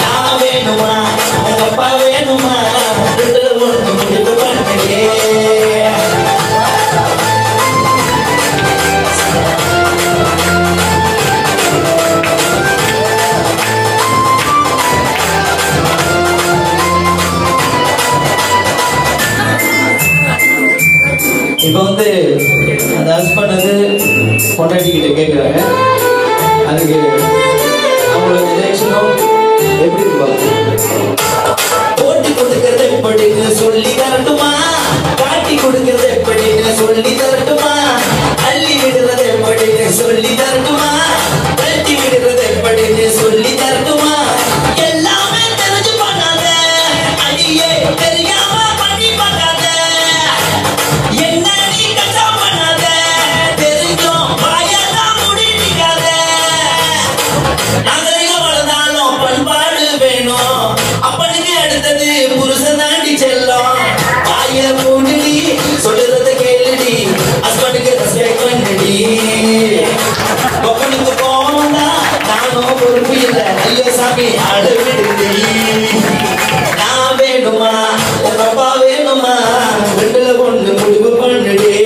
நான் வேணுமா? உங்க அப்பா வேணுமா முடிவு இப்போ வந்து அந்த ஹஸ்பண்ட் வந்து பொண்டாட்டி கிட்ட கேட்குறாங்க அதுக்கு அவங்களோட எப்படி போட்டி கொடுக்கறது எப்படின்னு சொல்லி தரட்டுமா மூடுடி சொல்லுறத கேளுடி. ஹஸ்பண்டுக்கு ரெஸ்பெக்ட் பண்ணுடி. ஒப்பனுக்கு கோவம் நானும் பொறுப்பு இல்லை. ஐயோ சாமி அழு நான் வேணுமா? உங்க அப்பா வேணுமா? ரெண்டுல ஒண்ணு முடிவு பண்ணுடி.